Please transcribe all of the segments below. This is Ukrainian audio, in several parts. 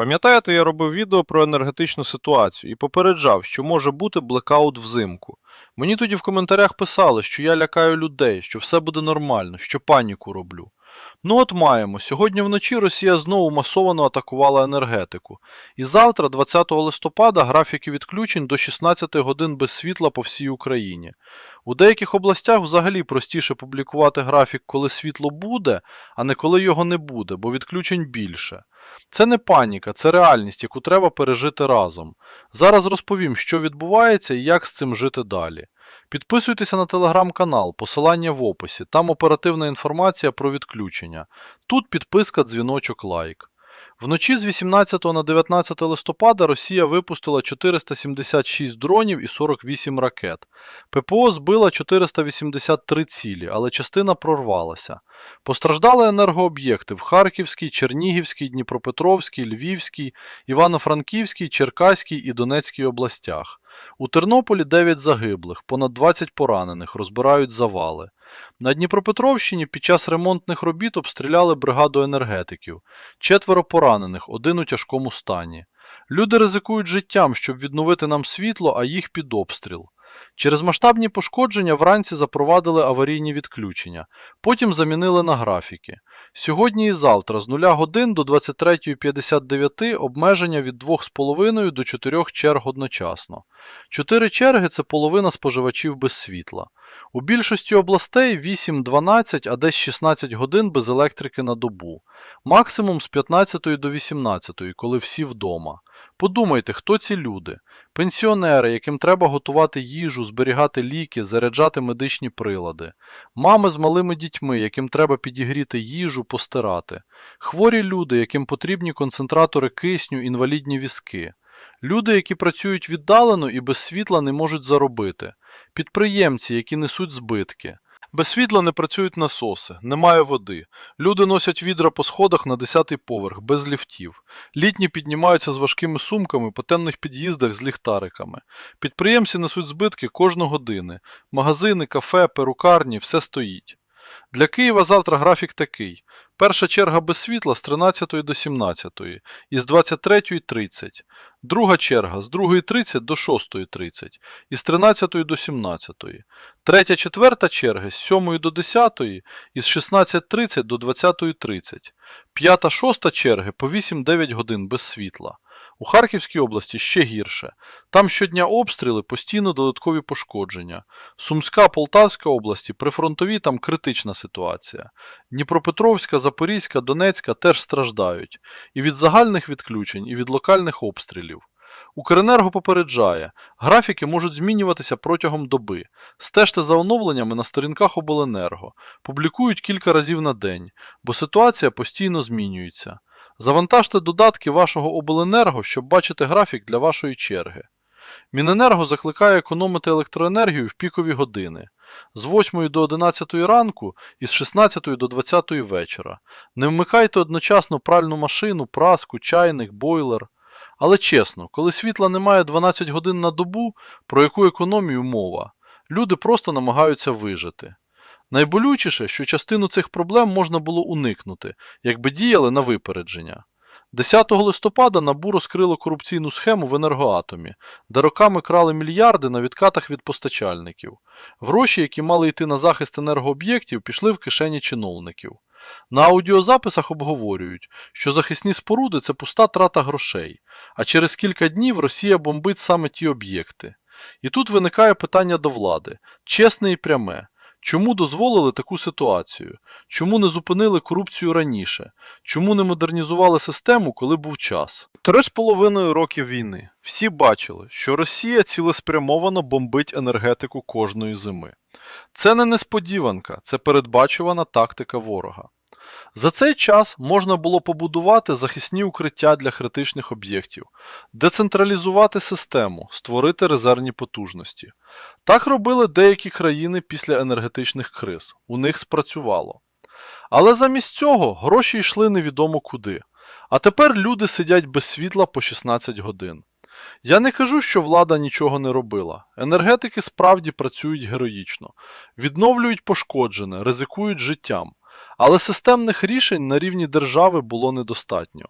Пам'ятаєте, я робив відео про енергетичну ситуацію і попереджав, що може бути блекаут взимку. Мені тоді в коментарях писали, що я лякаю людей, що все буде нормально, що паніку роблю. Ну от маємо. Сьогодні вночі Росія знову масовано атакувала енергетику. І завтра, 20 листопада, графіки відключень до 16 годин без світла по всій Україні. У деяких областях взагалі простіше публікувати графік, коли світло буде, а не коли його не буде, бо відключень більше. Це не паніка, це реальність, яку треба пережити разом. Зараз розповім, що відбувається і як з цим жити далі. Підписуйтеся на телеграм-канал, посилання в описі, там оперативна інформація про відключення. Тут підписка, дзвіночок, лайк. Вночі з 18 на 19 листопада Росія випустила 476 дронів і 48 ракет. ППО збила 483 цілі, але частина прорвалася. Постраждали енергооб'єкти в Харківській, Чернігівській, Дніпропетровській, Львівській, Івано-Франківській, Черкаській і Донецькій областях. У Тернополі 9 загиблих, понад 20 поранених, розбирають завали. На Дніпропетровщині під час ремонтних робіт обстріляли бригаду енергетиків. Четверо поранених, один у тяжкому стані. Люди ризикують життям, щоб відновити нам світло, а їх під обстріл. Через масштабні пошкодження вранці запровадили аварійні відключення, потім замінили на графіки. Сьогодні і завтра з 0 годин до 23.59 обмеження від 2,5 до 4 черг одночасно. Чотири черги це половина споживачів без світла. У більшості областей 8-12, а десь 16 годин без електрики на добу. Максимум з 15 до 18, коли всі вдома. Подумайте, хто ці люди? Пенсіонери, яким треба готувати їжу, зберігати ліки, заряджати медичні прилади. Мами з малими дітьми, яким треба підігріти їжу, постирати. Хворі люди, яким потрібні концентратори кисню, інвалідні візки. Люди, які працюють віддалено і без світла не можуть заробити. Підприємці, які несуть збитки. Без світла не працюють насоси, немає води. Люди носять відра по сходах на 10-й поверх, без ліфтів. Літні піднімаються з важкими сумками по темних під'їздах з ліхтариками. Підприємці несуть збитки кожну години. Магазини, кафе, перукарні, все стоїть. Для Києва завтра графік такий. Перша черга без світла з 13 до 17 і з 23.30. Друга черга з 2.30 до 6.30 і з 13 до 17. Третя, четверта черги з 7 до 10 і з 16.30 до 20.30. П'ята, шоста черги по 8-9 годин без світла. У Харківській області ще гірше. Там щодня обстріли, постійно додаткові пошкодження. Сумська, Полтавська області, прифронтові там критична ситуація. Дніпропетровська, Запорізька, Донецька теж страждають. І від загальних відключень, і від локальних обстрілів. Укренерго попереджає, графіки можуть змінюватися протягом доби. Стежте за оновленнями на сторінках Обленерго. Публікують кілька разів на день, бо ситуація постійно змінюється. Завантажте додатки вашого обленерго, щоб бачити графік для вашої черги. Міненерго закликає економити електроенергію в пікові години з 8 до 11 ранку і з 16 до 20 вечора. Не вмикайте одночасно пральну машину, праску, чайник, бойлер. Але чесно, коли світла немає 12 годин на добу, про яку економію мова? Люди просто намагаються вижити. Найболючіше, що частину цих проблем можна було уникнути, якби діяли на випередження. 10 листопада НАБУ розкрило корупційну схему в енергоатомі, де роками крали мільярди на відкатах від постачальників. Гроші, які мали йти на захист енергооб'єктів, пішли в кишені чиновників. На аудіозаписах обговорюють, що захисні споруди це пуста трата грошей, а через кілька днів Росія бомбить саме ті об'єкти. І тут виникає питання до влади, чесне і пряме. Чому дозволили таку ситуацію? Чому не зупинили корупцію раніше? Чому не модернізували систему, коли був час? Три з половиною років війни. Всі бачили, що Росія цілеспрямовано бомбить енергетику кожної зими. Це не несподіванка, це передбачувана тактика ворога. За цей час можна було побудувати захисні укриття для критичних об'єктів, децентралізувати систему, створити резервні потужності. Так робили деякі країни після енергетичних криз. У них спрацювало. Але замість цього гроші йшли невідомо куди. А тепер люди сидять без світла по 16 годин. Я не кажу, що влада нічого не робила. Енергетики справді працюють героїчно, відновлюють пошкоджене, ризикують життям. Але системних рішень на рівні держави було недостатньо.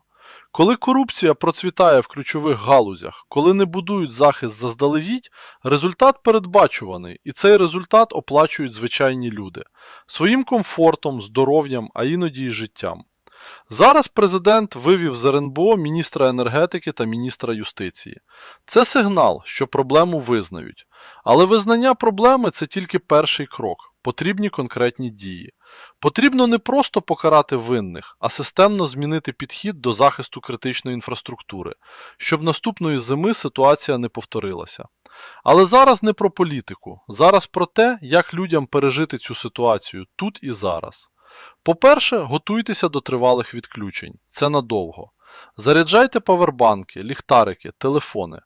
Коли корупція процвітає в ключових галузях, коли не будують захист заздалегідь, результат передбачуваний, і цей результат оплачують звичайні люди своїм комфортом, здоров'ям, а іноді й життям. Зараз президент вивів з РНБО міністра енергетики та міністра юстиції. Це сигнал, що проблему визнають. Але визнання проблеми це тільки перший крок. Потрібні конкретні дії. Потрібно не просто покарати винних, а системно змінити підхід до захисту критичної інфраструктури, щоб наступної зими ситуація не повторилася. Але зараз не про політику, зараз про те, як людям пережити цю ситуацію тут і зараз. По-перше, готуйтеся до тривалих відключень. Це надовго. Заряджайте павербанки, ліхтарики, телефони.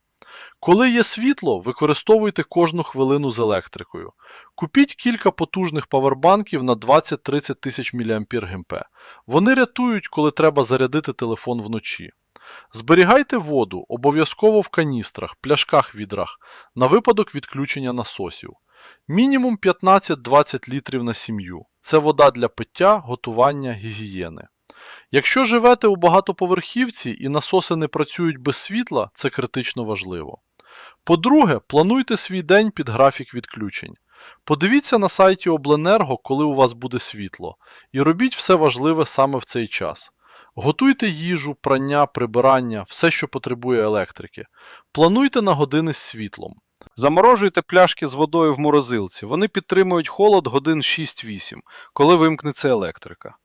Коли є світло, використовуйте кожну хвилину з електрикою. Купіть кілька потужних павербанків на 20-30 тисяч мАч. Вони рятують, коли треба зарядити телефон вночі. Зберігайте воду обов'язково в каністрах, пляшках відрах на випадок відключення насосів. Мінімум 15-20 літрів на сім'ю. Це вода для пиття, готування, гігієни. Якщо живете у багатоповерхівці і насоси не працюють без світла, це критично важливо. По-друге, плануйте свій день під графік відключень. Подивіться на сайті Обленерго, коли у вас буде світло, і робіть все важливе саме в цей час. Готуйте їжу, прання, прибирання, все, що потребує електрики. Плануйте на години з світлом. Заморожуйте пляшки з водою в морозилці. Вони підтримують холод годин 6-8, коли вимкнеться електрика.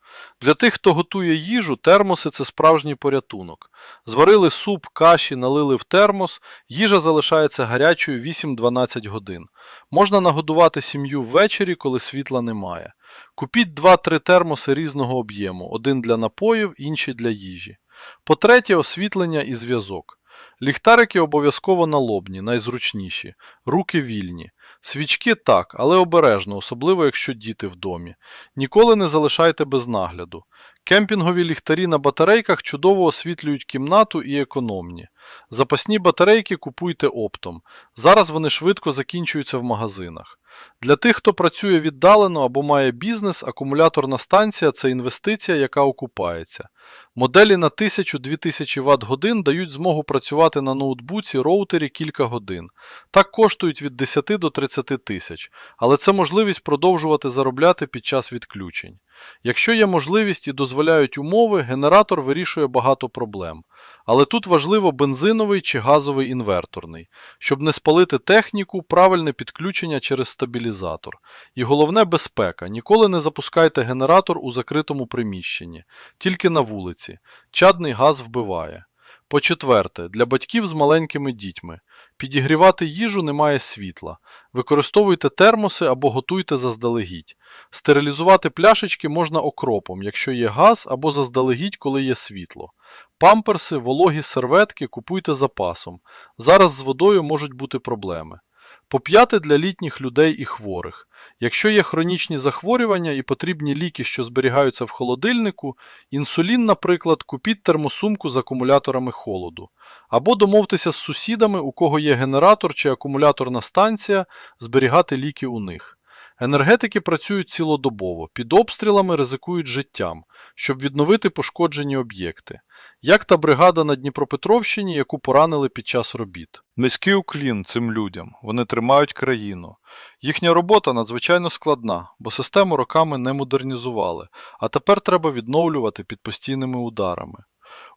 Для тих, хто готує їжу, термоси це справжній порятунок. Зварили суп, каші, налили в термос, їжа залишається гарячою 8-12 годин. Можна нагодувати сім'ю ввечері, коли світла немає. Купіть 2-3 термоси різного об'єму, один для напоїв, інший для їжі. По-третє, освітлення і зв'язок. Ліхтарики обов'язково налобні, найзручніші, руки вільні. Свічки так, але обережно, особливо якщо діти в домі. Ніколи не залишайте без нагляду. Кемпінгові ліхтарі на батарейках чудово освітлюють кімнату і економні. Запасні батарейки купуйте оптом. Зараз вони швидко закінчуються в магазинах. Для тих, хто працює віддалено або має бізнес, акумуляторна станція це інвестиція, яка окупається. Моделі на 1000-2000 Вт годин дають змогу працювати на ноутбуці роутері кілька годин. Так коштують від 10 до 30 тисяч, але це можливість продовжувати заробляти під час відключень. Якщо є можливість і дозволяють умови, генератор вирішує багато проблем. Але тут важливо бензиновий чи газовий інверторний, щоб не спалити техніку, правильне підключення через стабілізатор. І головне безпека. Ніколи не запускайте генератор у закритому приміщенні, тільки на вулиці. Чадний газ вбиває. По-четверте, для батьків з маленькими дітьми. Підігрівати їжу немає світла. Використовуйте термоси або готуйте заздалегідь. Стерилізувати пляшечки можна окропом, якщо є газ, або заздалегідь, коли є світло. Памперси, вологі серветки купуйте запасом. Зараз з водою можуть бути проблеми. Поп'яти для літніх людей і хворих. Якщо є хронічні захворювання і потрібні ліки, що зберігаються в холодильнику, інсулін, наприклад, купіть термосумку з акумуляторами холоду. Або домовтеся з сусідами, у кого є генератор чи акумуляторна станція, зберігати ліки у них. Енергетики працюють цілодобово, під обстрілами ризикують життям, щоб відновити пошкоджені об'єкти. Як та бригада на Дніпропетровщині, яку поранили під час робіт. Низький уклін цим людям, вони тримають країну. Їхня робота надзвичайно складна, бо систему роками не модернізували, а тепер треба відновлювати під постійними ударами.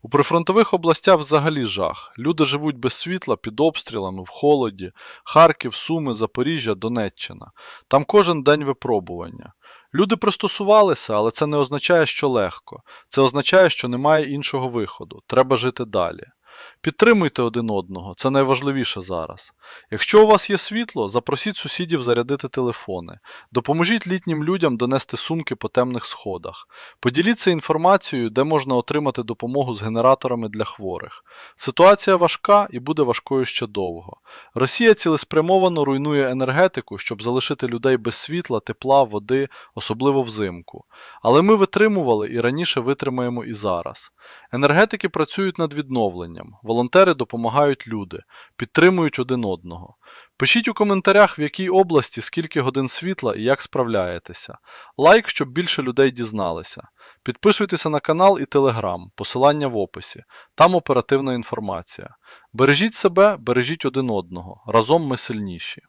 У прифронтових областях взагалі жах. Люди живуть без світла під обстрілами, в холоді, Харків, Суми, Запоріжжя, Донеччина. Там кожен день випробування. Люди пристосувалися, але це не означає, що легко. Це означає, що немає іншого виходу. Треба жити далі. Підтримуйте один одного, це найважливіше зараз. Якщо у вас є світло, запросіть сусідів зарядити телефони, допоможіть літнім людям донести сумки по темних сходах. Поділіться інформацією, де можна отримати допомогу з генераторами для хворих. Ситуація важка і буде важкою ще довго. Росія цілеспрямовано руйнує енергетику, щоб залишити людей без світла, тепла, води, особливо взимку. Але ми витримували і раніше витримаємо і зараз. Енергетики працюють над відновленням, волонтери допомагають люди, підтримують один одного. Пишіть у коментарях, в якій області скільки годин світла і як справляєтеся. Лайк, щоб більше людей дізналися. Підписуйтеся на канал і телеграм, посилання в описі. Там оперативна інформація. Бережіть себе, бережіть один одного. Разом ми сильніші.